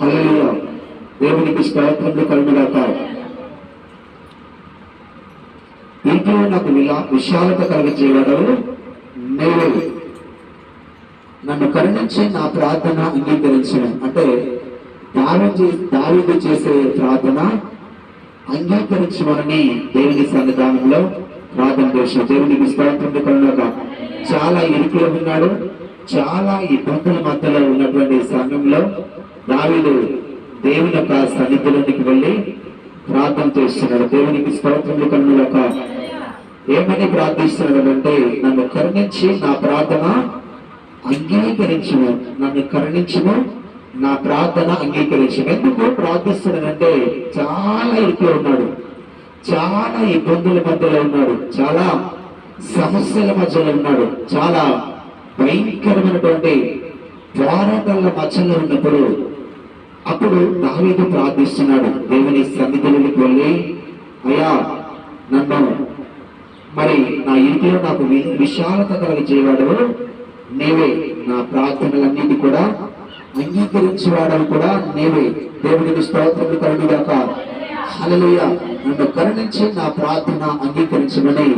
హల్లెలూయా దేవునికి స్తోత్రములు కలుగుగాక. ఇంట్లో నాకు విలా విశాలత కలిగించేవాడు నేను నన్ను కరుణించి నా ప్రార్థన అంగీకరించడం అంటే దావిది దావిది చేసే ప్రార్థన అంగీకరించమని దేవుని సన్నిధానంలో ప్రార్థన చేసిన దేవునికి స్తోత్రం కలుగుగాక. చాలా ఇరుకులో ఉన్నాడు. చాలా ఇబ్బందుల మధ్యలో ఉన్నటువంటి సమయంలో దావిడు దేవుని యొక్క సన్నిధిలోనికి వెళ్ళి ప్రార్థన చేస్తున్నాడు. దేవునికి స్తోత్రములు కన్నులక ఏమని ప్రార్థిస్తున్నాడు అంటే నన్ను కరుణించి నా ప్రార్థన అంగీకరించము. నన్ను కరుణించము నా ప్రార్థన అంగీకరించును ఎందుకు ప్రార్థిస్తున్నాడంటే చాలా ఇరుకులో ఉన్నాడు. చాలా ఇబ్బందుల మధ్యలో ఉన్నాడు. చాలా సమస్యల మధ్యలో ఉన్నాడు. చాలా భయంకరమైనటువంటి పోరాటాల మధ్యలో ఉన్నప్పుడు అప్పుడు దావీదు ప్రార్థిస్తున్నాడు దేవుని సన్నిధిలోకి వెళ్ళి అయ్యా నన్ను మరి నా ఇంటిలో నాకు విశాలత కలిగజేవాడు నీవే నా ప్రార్థనలన్నిటి కూడా అంగీకరించేవాడవు కూడా. నీవే దేవునికి స్తోత్రములు కలుగుగాక. హలలుయ నన్ను కరుణించి నా ప్రార్థన అంగీకరించమని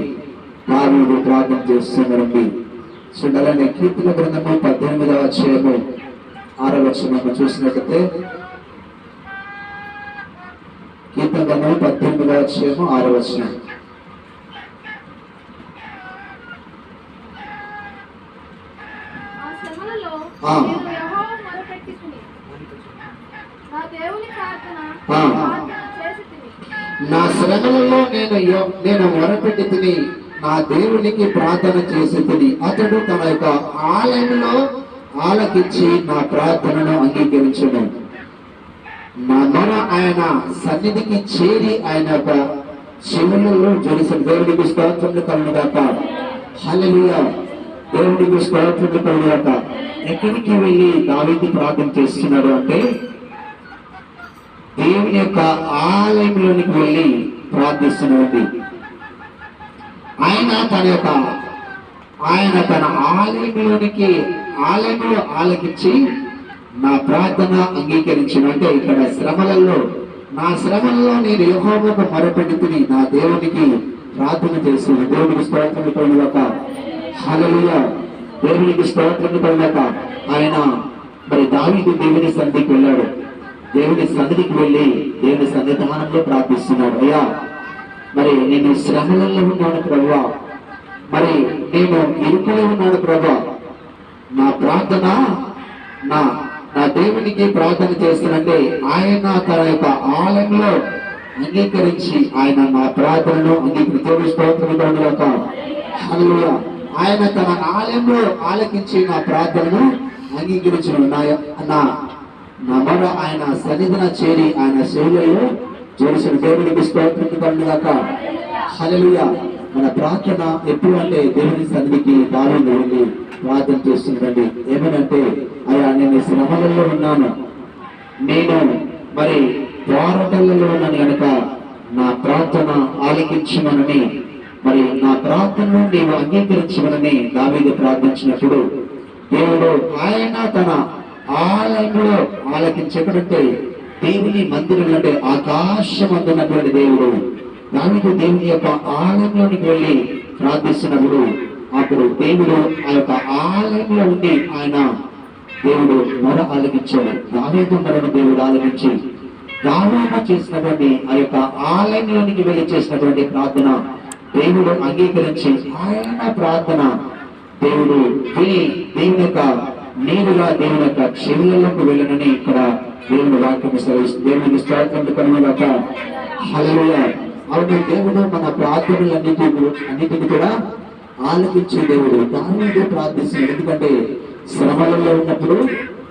దావీదు ప్రార్థన చేస్తున్నారండి చూడాలని కీర్తన గ్రంథము పద్దెనిమిదవ అధ్యాయము ఆరవ వచనం చూసినట్లయితే కీర్తన గ్రంథము పద్దెనిమిదవ అధ్యాయము ఆరవ వచనం. నా శ్రమలలో నేను నేను మొరపెట్టి తిని నా దేవునికి ప్రార్థన చేసి తిని అతడు తన యొక్క ఆలయంలో ఆలకించి నా ప్రార్థనను అంగీకరించును. మన ఆయన సన్నిధికి చేరి ఆయన యొక్క చెవులలో జొలిసిన దేవుడికి స్తోత్రములు కలుగుగాక. హల్లెలూయా. దేవుడికి స్తోత్రములు కలుగుగాక. ఎక్కడికి వెళ్ళి దావీదు ప్రార్థన చేస్తున్నాడు అంటే దేవుని యొక్క ఆలయంలోనికి వెళ్ళి ప్రార్థిస్తున్నాడు ఆయన తన యొక్క ఆయన తన ఆలయంలోనికి ఆలయంలో ఆలకించి నా ప్రార్థన అంగీకరించిన అంటే ఇక్కడ శ్రమలలో నా శ్రమల్లో నేను యహోమకు మొరపెట్టుకుని నా దేవునికి ప్రార్థన చేస్తున్నాను దేవునికి స్తోత్రం పొందాక హలలుయ దేవునికి స్తోత్రం పొందాక ఆయన మరి దావికి దేవుని సన్నిధికి వెళ్ళాడు. దేవుని సన్నిధికి వెళ్ళి దేవుని సన్నిధానంలో ప్రార్థిస్తున్నాడు. అయ్యా మరి నేను శ్రమలలో ఉన్నాను ప్రభా. మరి నేను ఇరుకులో ఉన్నాను ప్రభా. నా ప్రార్థన నా నా దేవునికి ప్రార్థన చేస్తానంటే ఆయన తన యొక్క ఆలయంలో అంగీకరించి ఆయన నా ప్రార్థనను అంగీకరి దేవుని స్తోత్రం ఆయన తన ఆలయంలో ఆలకించి నా ప్రార్థనను అంగీకరించిన నా నా మొర ఆయన సన్నిధిన చేరి ఆయన శైలిలో చేసిన దేవునికి స్తోత్రం పండుగాక హలలుయా మన ప్రార్థన ఎప్పుడు అంటే దేవుని సన్నిధికి దారులు వెళ్ళి ప్రార్థన చేస్తుందండి ఏమనంటే అయ్యా నేను శ్రమలలో ఉన్నాను. నేను మరి పోరాటాలలో ఉన్నాను కనుక నా ప్రార్థన ఆలకించమనని మరి నా ప్రార్థనను నీవు అంగీకరించమనని దావీదు ప్రార్థించినప్పుడు దేవుడు ఆయన తన ఆలయంలో ఆలకించకంటే దేవుని మందిరం అంటే ఆకాశం అందున్నటువంటి దేవుడు దావిదు దేవుని యొక్క ఆలయంలోనికి వెళ్ళి ప్రార్థిస్తున్నప్పుడు అప్పుడు దేవుడు ఆ యొక్క ఆలయంలో ఉండి ఆయన దేవుడు మొర ఆలకించాడు. దావేదు మొరను దేవుడు ఆలకించి దావేదు చేసినటువంటి ఆ యొక్క ఆలయంలోనికి వెళ్ళి చేసినటువంటి ప్రార్థన దేవుడు అంగీకరించి ఆయన ప్రార్థన దేవుడు విని దేవుని యొక్క నేరుగా దేవుని యొక్క చెవులలోకి వెళ్ళనని ఇక్కడ దేవుని వాక్యం సెలవు దేవుని స్తోత్రం కనుక హలో అవును దేవుడు మన ప్రార్థనలన్నిటి అన్నిటిని కూడా ఆలకించే దేవుడు. దావీదు ప్రార్థిస్తుంది ఎందుకంటే శ్రమలలో ఉన్నప్పుడు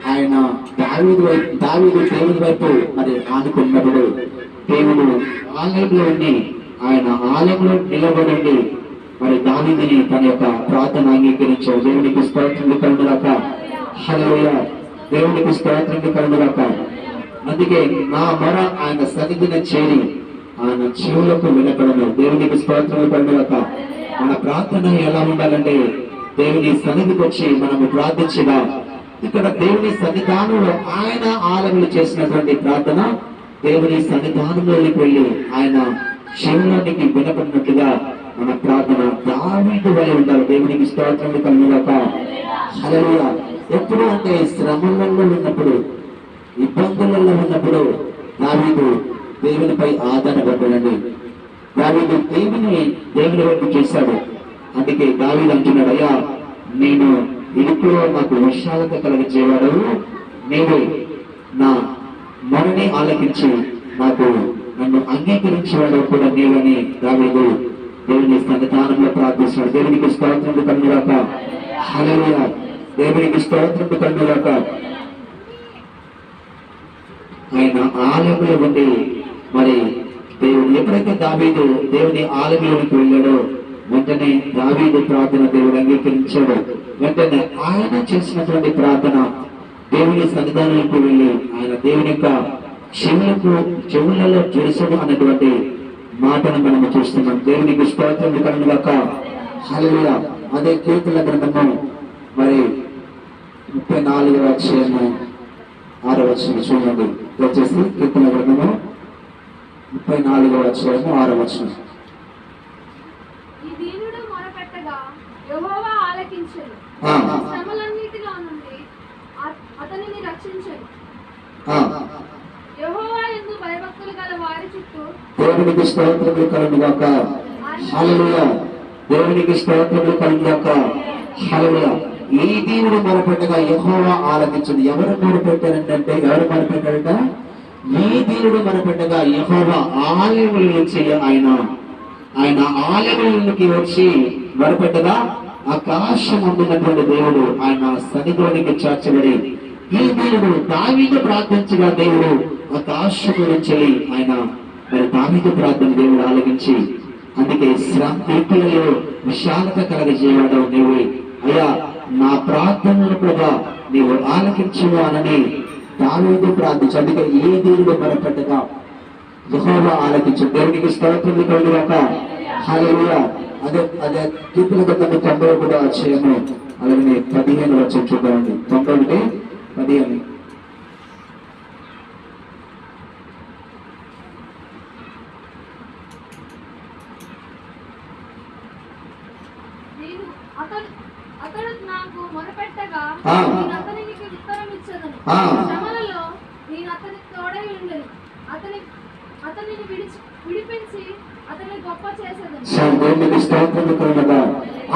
ఆయన దావీదు వైపు దావీదు దేవుని వైపు మరి ఆనుకున్నప్పుడు దేవుడు ఆలయంలో ఉండి ఆయన ఆలయంలో నిలబడండి. మరి దావీదిని తన యొక్క ప్రార్థన అంగీకరించాడు. దేవునికి స్తోత్రం కలుగుగాక హల్లెలూయా. దేవునికి స్తోత్రం కలుగుగాక అందుకే నా మొర ఆయన సన్నిధిన చేరి ఆయన చెవులకు వినపడను. దేవునికి స్తోత్రం పండుగ మన ప్రార్థన ఎలా ఉండాలంటే దేవుని సన్నిధికి వచ్చి మనము ప్రార్థించినా. ఇక్కడ దేవుని సన్నిధానంలో ఆయన ఆలములు చేసినటువంటి ప్రార్థన దేవుని సన్నిధానంలోకి వెళ్ళి ఆయన శివునికి వినపడినట్టుగా మన ప్రార్థన దావీదు వలె ఉండాలి. దేవునికి స్తోత్రం కలుగుగాక హల్లెలూయా. ఎప్పుడు అంటే శ్రమలలో ఉన్నప్పుడు ఇబ్బందులలో ఉన్నప్పుడు దావీదు దేవునిపై ఆధారపడ్డాడండి దావీదు దేవుని దేవుని వైపు చేశాడు అందుకే దావీదు అంటున్నాడు అయ్యా నేను ఇరుకులో నాకు విశాలత కలిగించేవాడు. నీవే నా మనని ఆలకించి నాకు నన్ను అంగీకరించేవాడు కూడా నీవని దావీదు. దేవుని సన్నిధానంలో ప్రార్థిస్తున్నాడు. దేవునికి స్తోత్రం కన్నురాక హలయ దేవునికి స్తోత్రం కన్నురాక ఆయన ఆలయంలో ఉండి మరి దేవుడు ఎప్పుడైతే దావీదు దేవుని ఆలయంలోకి వెళ్ళాడో వెంటనే దావీదు ప్రార్థన దేవుడు అంగీకరించాడు. వెంటనే ఆయన చేసినటువంటి ప్రార్థన దేవుని సన్నిధానానికి వెళ్ళి ఆయన దేవుని యొక్క చెవులకు చెవులలో తెలుసుడు అన్నటువంటి మాటను మనం చూస్తున్నాం. దేవునికి స్తోత్రం కనుక హల్లెలూయా. అదే కీర్తన గ్రంథము మరి ముప్పై నాలుగవ అధ్యాయము ఆరవ వచనం చూడండి. వచ్చేసి కీర్తన గ్రంథము ముప్పై నాలుగవ అధ్యాయము ఆరో వచనం. అతనిని రక్షించెను. యెహోవా భయభక్తులు గల వారి చుట్టూ దేవునికి స్తోత్రములు కలుగుగాక. హల్లెలూయా. దేవునికి స్తోత్రములు కలుగుగాక. హల్లెలూయా. ఈ దేవుడు మొరపెట్టగా యెహోవా ఆలకించింది ఎవరు మొరపెట్టారంటే ఎవరు మొరపెట్టారట? ఈ దేవుడు బిడ్డగా యెహోవా ఆలయముల నుంచి ఆయన ఆయన ఆలయములకి వచ్చి మరపెట్టగా ఆకాశం అందున్నటువంటి దేవుడు ఆయన సన్నిధిలోనికి చేర్చబడి ఈ దేవుడు దావీదు ప్రార్థించగా దేవుడు ఆకాశం నుంచి ఆయన మరి దావీదు ప్రార్థన దేవుడు ఆలకించి అందుకే శ్రాంతిలో విశాలత కలగజేయడం నీవు. అయ్యా నా ప్రార్థనలు కూడా నీవు ఆలకించును దావీదు ప్రార్థించు అందుకే ఏ దేవుడు మొరపెట్టగా యెహోవా ఆలకించు దేవునికి స్తోత్రం కలుగుగాక. హల్లెలూయా. అదే అదే కీర్తన గ్రంథము తొంభై ఒకటో అధ్యాయము. అలాగే పదిహేను వచ్చి చూద్దామండి. తొంభై ఒకటి పదిహేను అతడు నాకు మొరపెట్టగా అతనికి ఉత్తరం ఇచ్చదను అతనికి తోడై అతని అతనిని విడిచి విడిపించి అతన్ని గొప్ప చేసేదను.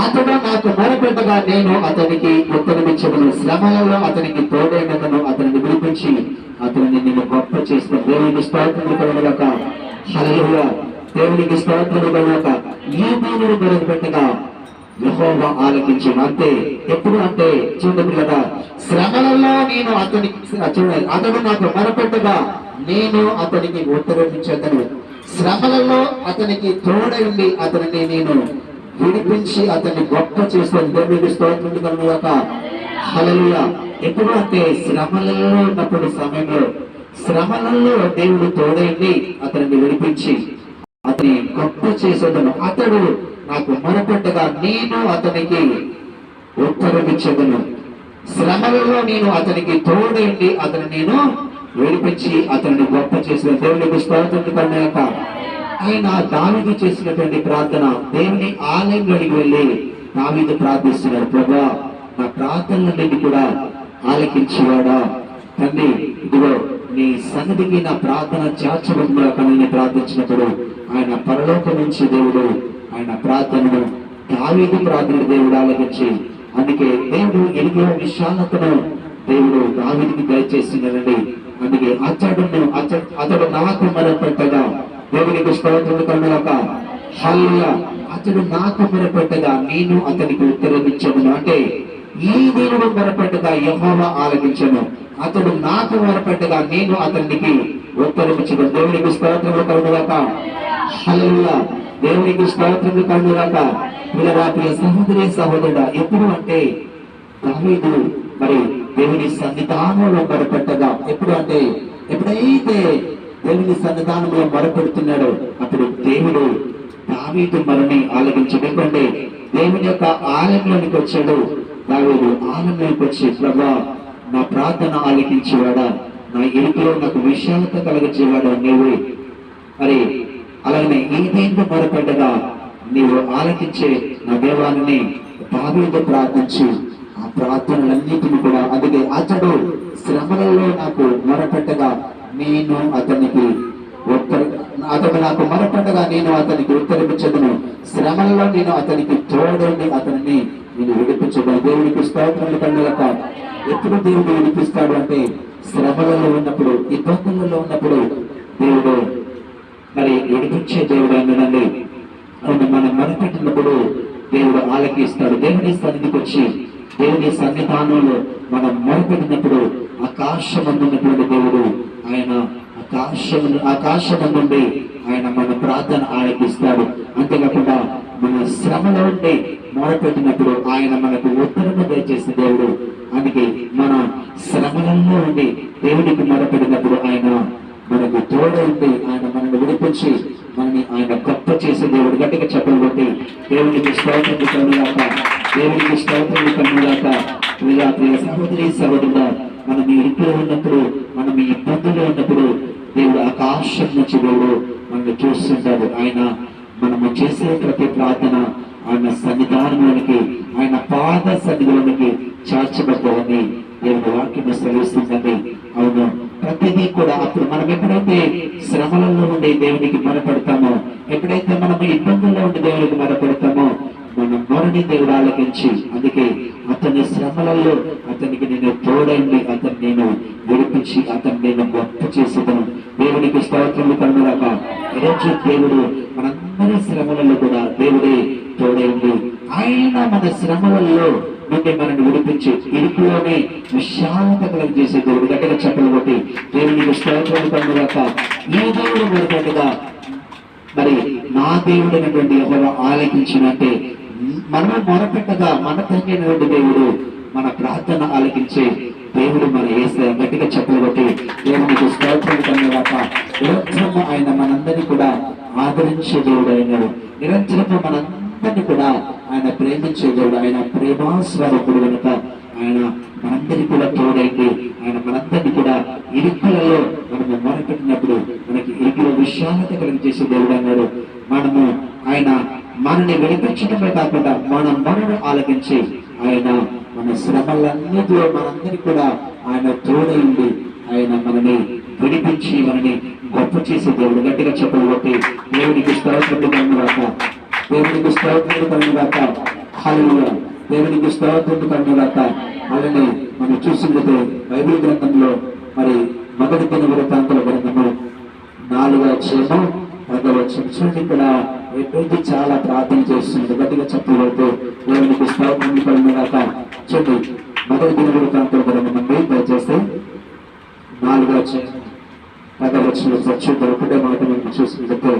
అతడు నాకు మొరపెట్టగా నేను అతనికి ఉత్తరమిచ్చదను శ్రమలలో అతనికి తోడైనదను అతనిని విడిపించి అతనిని నేను గొప్ప చేసిన దేవునికి స్తోత్రం కలుగుగాక హలలుగా దేవునికి స్తోత్రం కలగక ఈ దేవుని మొరపెట్టగా యెహోవా ఆలకించిన అంతే ఎప్పుడు అంటే చూడండి కదా శ్రమలలో నేను అతనికి చూడండి అతడు నాకు మొరపెట్టగా నేను అతనికి ఉత్తరమించదను శ్రమలలో అతనికి తోడైంది అతనిని నేను విడిపించి అతన్ని గొప్ప చేస్తాను. దేవుడి స్తోత్రుడు కలుగుగాక. ఎప్పుడు అంటే శ్రమలలో ఉన్నప్పుడు సమయంలో శ్రమలలో దేవుడు తోడైంది అతనిని విడిపించి అతని గొప్ప చేసేదను. అతడు నాకు మొరపెట్టగా నేను అతనికి ఉత్తరమిచ్చదను శ్రమలలో నేను అతనికి తోడైంది అతను నేను విడిపించి అతన్ని గొప్ప చేసిన దేవునికి స్తోత్రుడు కన్నాక ఆయన దానికి చేసినటువంటి ప్రార్థన దేవుని ఆలయంలోకి వెళ్ళి దావిది ప్రార్థిస్తున్నాడు ప్రభా నా ప్రార్థనలన్నింటి కూడా ఆలకించేవాడా? తండ్రి ఇదిగో నీ సన్నిధికి నా ప్రార్థన చేర్చబడిన కనుని ప్రార్థించినప్పుడు ఆయన పరలోక నుంచి దేవుడు ఆయన ప్రార్థనను దావీదు ప్రార్థన దేవుడు ఆలకించి అందుకే దేవుడు ఎరిగిన విశాలతను దేవుడు దావీదికి దయచేసినాడండి అందుకే అతడును అతడు అతడు నాకు మరపెట్టగా దేవునికి స్తోత్రం కనుక హల్ల అతడు నాకు మొరపెట్టగా నేను అతనికి ఉత్తరం ఇచ్చాను. అంటే ఈ దేవుడు మొరపెట్టగా యెహోవా ఆలకించను. అతడు నాకు మొరపెట్టగా నేను అతనికి ఉత్తరం ఇచ్చిన. దేవునికి స్తోత్రము కలుగుగాక హల్లా దేవునికి స్తోత్రము కలుగుగాక మీరు సహోదరి సహోదరుడా ఎప్పుడు అంటే దావీదు మరి దేవుని సన్నిధానంలో మొరపెట్టగా. ఎప్పుడు అంటే ఎప్పుడైతే దేవుని సన్నిధానంలో మొరపెడుతున్నాడో అప్పుడు దేవుడు దావీదు మరణి ఆలకించడు. ఎందుకంటే దేవుని యొక్క ఆలయంలోనికి వచ్చాడు. దావీదు ఆలయంలోకి వచ్చి ప్రభా నా ప్రార్థన ఆలకించేవాడా? నా ఇంట్లో నాకు విశాలత కలిగించేవాడా నీవు? మరి అలాగనే ఈ దీంట్లో మొరపెట్టగా నీవు ఆలకించే నా దేవాన్ని దావీదు ప్రార్థించి. ఆ ప్రార్థనలన్నిటిని కూడా అందుకే అతడు శ్రమలలో నాకు మొరపెట్టగా నేను అతనికి ఉత్తర అతడు నాకు మొరపెట్టగా నేను అతనికి ఉత్తరమిచ్చదును. శ్రమలలో నేను అతనికి తోడని అతనిని నేను విడిపించగా దేవునికి స్తోత్రములు కన్నులక ఎప్పుడు దేవుడు విడిపిస్తాడు అంటే శ్రమలలో ఉన్నప్పుడు ఇబ్బందులలో ఉన్నప్పుడు దేవుడు విడిపించే దేవుడు అన్నదండి. అవును మనం మొరపెట్టినప్పుడు దేవుడు ఆలకిస్తాడు. దేవుని సన్నిధికి వచ్చి దేవుని సన్నిధానంలో మనం మొరపెట్టినప్పుడు ఆకాశమందున్నటువంటి దేవుడు ఆయన ఆకాశం ఆకాశమందుండి ఆయన మన ప్రార్థన ఆలకిస్తాడు. అంతేకాకుండా మన శ్రమలో ఉండి మొరపెట్టినప్పుడు ఆయన మనకు ఉత్తరము దయచేసిన దేవుడు. అందుకే మన శ్రమలలో ఉండి దేవుడికి మొరపెట్టినప్పుడు ఆయన మనకు తోడైంది ఆయన మనల్ని విడిపించి మనని ఆయన గొప్ప చేసే దేవుడు గట్టిగా చెప్పలు కొట్టి దేవునికి స్తోత్రం కన్నుగాక దేవునికి స్తోత్రం కన్నుగాక ప్రియ ప్రియ సహోదరి సహోదరుడా మనం మీ ఇంట్లో ఉన్నప్పుడు మనం మీ ఇబ్బందుల్లో ఉన్నప్పుడు దేవుడు ఆకాశం నుంచి దేవుడు మనల్ని చూస్తుంటాడు. ఆయన మనము చేసే ప్రతి ప్రార్థన ఆయన సన్నిధానంలోనికి ఆయన పాద సన్నిధిలోనికి చేర్చబడ్డాలని దేవుని వాక్యం సెలవిస్తుందండి. అవును. ప్రతిదీ కూడా అప్పుడు మనం ఎప్పుడైతే శ్రమలలో ఉండి దేవునికి మొరపెడతామో? ఎప్పుడైతే మనము ఇబ్బందుల్లో ఉండి దేవునికి మొరపెడతామో మన మొరని దేవుడు ఆలకించి అందుకే అతని శ్రమలలో అతనికి నేను తోడండి అతను నేను విడిపించి అతన్ని నేను గొప్ప చేసేదను. దేవునికి స్తోత్రములు కనుగొనక ఈరోజు దేవుడు మనందరి శ్రమలలో కూడా దేవుడే తోడైంది ఆయన మన శ్రమలలో నుండి మనల్ని విడిపించి ఇరుకులోనే విశాలత కలుగు చేసే దేవుడు దగ్గర చెప్పలు కొట్టి దేవునికి స్తోత్రములు కనుగొనక ఈ దేవుడు మరి నా దేవుడు అనేటువంటి ఎవరు ఆలకించినట్టే. మనము మొరపెట్టగా మన తగ్గినటువంటి దేవుడు మన ప్రార్థన ఆలకించే దేవుడు మన వేస్తే గట్టిగా చెప్పబట్టి దేవునికి స్తోత్రం కన్నగాక నిరంతరము ఆయన మనందరినీ కూడా ఆదరించే దేవుడు అయినాడు. నిరంతరము మనందరినీ కూడా ఆయన ప్రేమించే దేవుడు ఆయన ప్రేమాస్వరూపుడు కనుక ఆయన మనందరికీ కూడా తోడైతే ఆయన మనందరినీ కూడా ఇరుకులలో మనము మొరపెట్టినప్పుడు మనకి ఇరుకులో విశాలత కలిగించేసే దేవుడు అన్నాడు. మనము ఆయన మనని విడిపించడమే కాకుండా మన మనను ఆలకించి ఆయన మన శ్రమలన్నిటిలో మనందరికీ కూడా ఆయన తోడైంది ఆయన మనని విడిపించి మనని గొప్ప చేసే దేవుడు. గట్టిగా చెప్పలు కొట్టి దేవునికి స్తోత్రములు కనుగాక దేవునికి స్తోత్రములు కాక హల్లెలూయా. దేవునికి స్తోత్రములు కనుగాక అలానే మనం చూసినట్టు బైబిల్ గ్రంథంలో మరి మొదటి దిన వృత్తాంతుల గ్రంథము నాలుగో అధ్యాయము పదవ చూడండి ఇక్కడ ఎటువంటి చాలా ప్రార్థన చేస్తుంది. గట్టిగా చెప్పబడుతూ దేవునికి స్తోత్రములు కనుగాక చూడండి మొదటి దిన వృత్తాంతుల గ్రంథం దయచేసి నాలుగో అధ్యాయం పదవ వచ్చిన చూద్దాం ఒకటే మాట మనం చూసినట్టు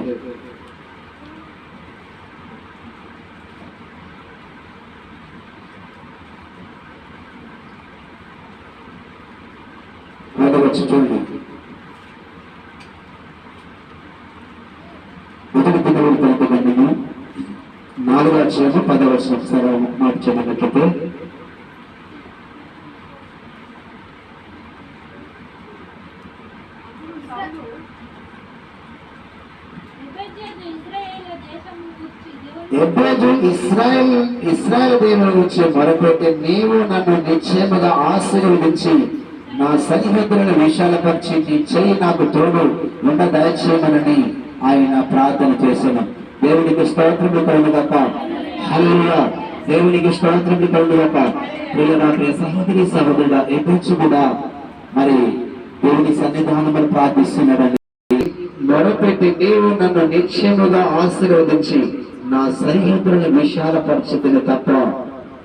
పదవచ్చు చూడండి మొదటి దినవులు పలుకుబండిను నాలుగు అక్షరము పదవచ్చు ఒకసారి మాట చెప్పినట్లయితే ఎబ్బేజు ఇస్రాయల్ ఇస్రాయల్ దేవుని గురించి మొరపెట్టి నీవు నన్ను నిశ్చయముగా ఆశీర్వదించి నా సరిహద్దులను విశాలపరిచి నీ చేయి నాకు తోడు ఉండ దయచేయమనని ఆయన ప్రార్థన చేశాను. దేవునికి స్తోత్రములు కలుగుగాక. హల్లెలూయా. దేవునికి స్తోత్రములు కలుగుగాక. ప్రియ నా ప్రియ సహోదరి సహోదరుడా ఎప్పుడు కూడా మరి దేవుని సన్నిధానములు ప్రార్థిస్తున్నాడని మొరపెట్టి నీవు నన్ను నిశ్చయముగా ఆశీర్వదించి నా సరిహద్దులను విశాలపరచుతున్న తప్ప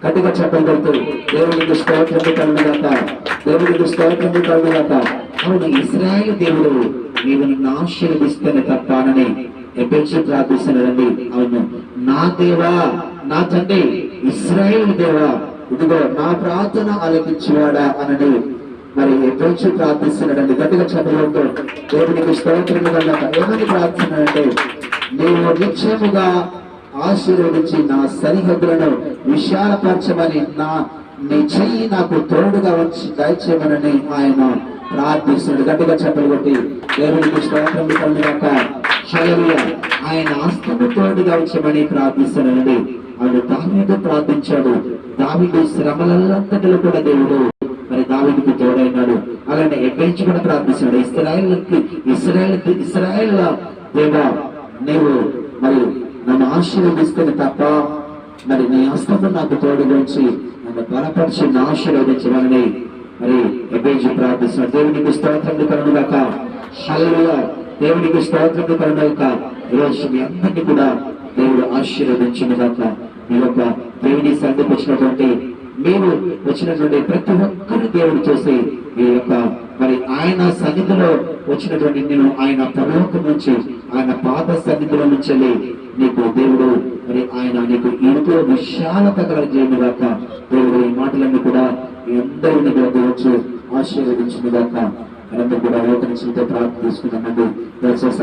గట్టిగా చెప్పగలుగుతూ దేవునికి స్తోత్రము కలుగుగాక దేవునికి స్తోత్రము కలుగుగాక అవును ఇస్రాయల్ దేవుడు నీవు నిన్ను ఆశీర్వదిస్తున్న తప్పానని ఎప్పుడు ప్రార్థిస్తున్నాడండి అవును. నా దేవా నా తండ్రి ఇస్రాయల్ దేవా ఇదిగో నా ప్రార్థన ఆలకించువాడా అనని మరి ఎప్పుడు ప్రార్థిస్తున్నాడండి గట్టిగా చెప్పడంతో దేవునికి స్తోత్రము కలగాక ఏమని అంటే నీవు నిత్యముగా ఆశీర్వదించి నా సరిహద్దులను విశాలపరచమని నా నీ చెయ్యి నాకు తోడుగా వచ్చి దయచేయమని ఆయన ప్రార్థిస్తున్నాడు. గట్టిగా చెప్పలు కొట్టి దేవునికి స్తోత్రం కలుగాక ఆయన ఆస్తము తోడుగా ఉంచమని ప్రార్థిస్తున్నాడు ఆయన దావీదు ప్రార్థించాడు. దావీదు శ్రమలంతటిలో కూడా దేవుడు మరి దావీదుకు తోడైనాడు. అలానే ఎబ్బేంచి కూడా ప్రార్థిస్తున్నాడు? ఇస్రాయల్కి ఇస్రాయల్ ఇస్రాయల్ దేవా నీవు మరి నన్ను ఆశీర్వదిస్తున్న తప్ప మరి నీ హస్తము నాకు తోడుగురించి నన్ను బలపరిచి నా ఆశీర్వదించమని మరి ఎబేజీ ప్రార్థిస్తున్న దేవునికి స్తోత్రం కనుగాక హల్లుగా దేవునికి స్తోత్రం కనుగాక ఈరోజు మీ అందరినీ కూడా దేవుడు ఆశీర్వదించుగాక మీ యొక్క దేవుని సంధికి వచ్చినటువంటి మీరు వచ్చినటువంటి ప్రతి ఒక్కరు దేవుడు చూసి ఈ యొక్క మరి ఆయన సన్నిధిలో వచ్చినటువంటి నేను ఆయన పరలోకం నుంచి ఆయన పాద సన్నిధిలో నుంచి వెళ్ళి నీకు దేవుడు మరి ఆయన నీకు ఎంతో విశాలత కలగజేయనుగాక దేవుడు ఈ మాటలన్నీ కూడా మీ అందరిని దేవుడు ఆశీర్వదించుగాక మనందరూ కూడా లోకనించులతో ప్రార్థన తీసుకుందామండి దయచేసి